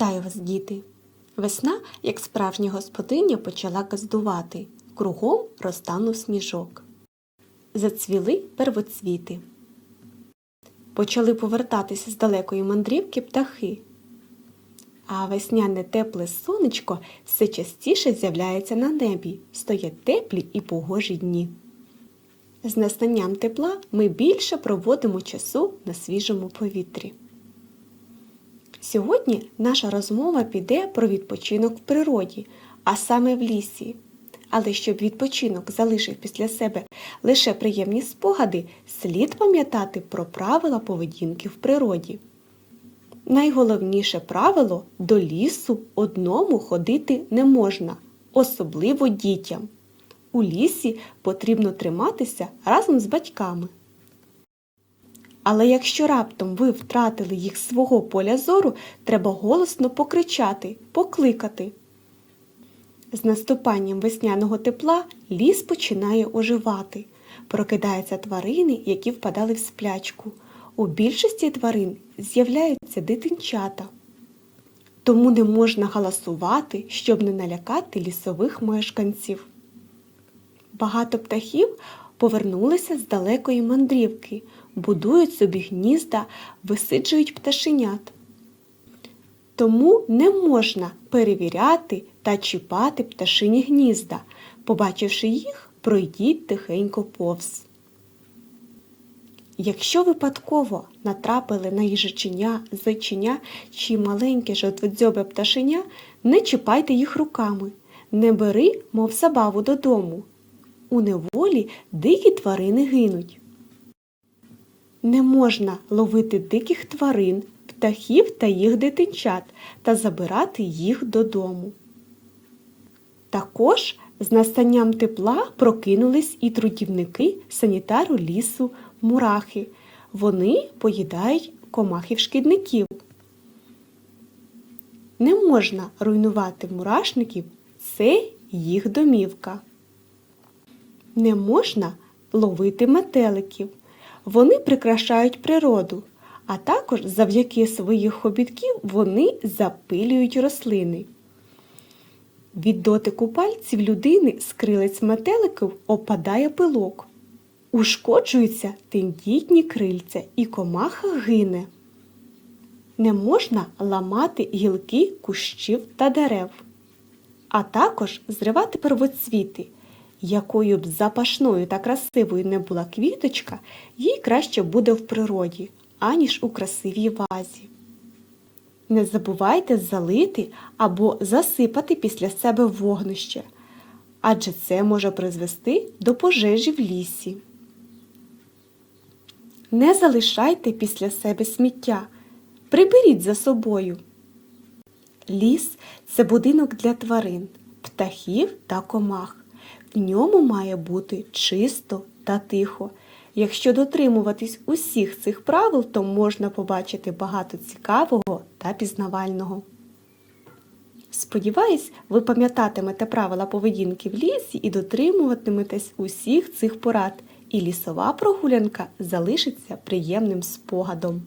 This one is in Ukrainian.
Вітаю вас, діти! Весна, як справжня господиня, почала газдувати. Кругом розтанув сніжок. Зацвіли первоцвіти. Почали повертатися з далекої мандрівки птахи. А весняне тепле сонечко все частіше з'являється на небі, стоять теплі і погожі дні. З настанням тепла ми більше проводимо часу на свіжому повітрі. Сьогодні наша розмова піде про відпочинок в природі, а саме в лісі. Але щоб відпочинок залишив після себе лише приємні спогади, слід пам'ятати про правила поведінки в природі. Найголовніше правило до лісу одному ходити не можна, особливо дітям. У лісі потрібно триматися разом з батьками. Але якщо раптом ви втратили їх з свого поля зору, треба голосно покричати, покликати. З наступанням весняного тепла ліс починає оживати. Прокидаються тварини, які впадали в сплячку. У більшості тварин з'являються дитинчата. Тому не можна галасувати, щоб не налякати лісових мешканців. Багато птахів повернулися з далекої мандрівки, будують собі гнізда, висиджують пташенят. Тому не можна перевіряти та чіпати пташині гнізда. Побачивши їх, пройдіть тихенько повз. Якщо випадково натрапили на їжаченя, зайчиня чи маленьке жовтодзьобе пташеня, не чіпайте їх руками, не бери, мов забаву додому. У неволі дикі тварини гинуть. Не можна ловити диких тварин, птахів та їх дитинчат та забирати їх додому. Також з настанням тепла прокинулись і трудівники санітару лісу мурахи. Вони поїдають комахів-шкідників. Не можна руйнувати мурашників, це їх домівка. Не можна ловити метеликів. Вони прикрашають природу, а також завдяки своїх хобітків вони запилюють рослини. Від дотику пальців людини з крилець метеликів опадає пилок. Ушкоджуються тендітні крильця і комаха гине. Не можна ламати гілки кущів та дерев, а також зривати первоцвіти. Якою б запашною та красивою не була квіточка, їй краще буде в природі, аніж у красивій вазі. Не забувайте залити або засипати після себе вогнище, адже це може призвести до пожежі в лісі. Не залишайте після себе сміття, приберіть за собою. Ліс це будинок для тварин, птахів та комах. В ньому має бути чисто та тихо. Якщо дотримуватись усіх цих правил, то можна побачити багато цікавого та пізнавального. Сподіваюсь, ви пам'ятатимете правила поведінки в лісі і дотримуватиметесь усіх цих порад, і лісова прогулянка залишиться приємним спогадом.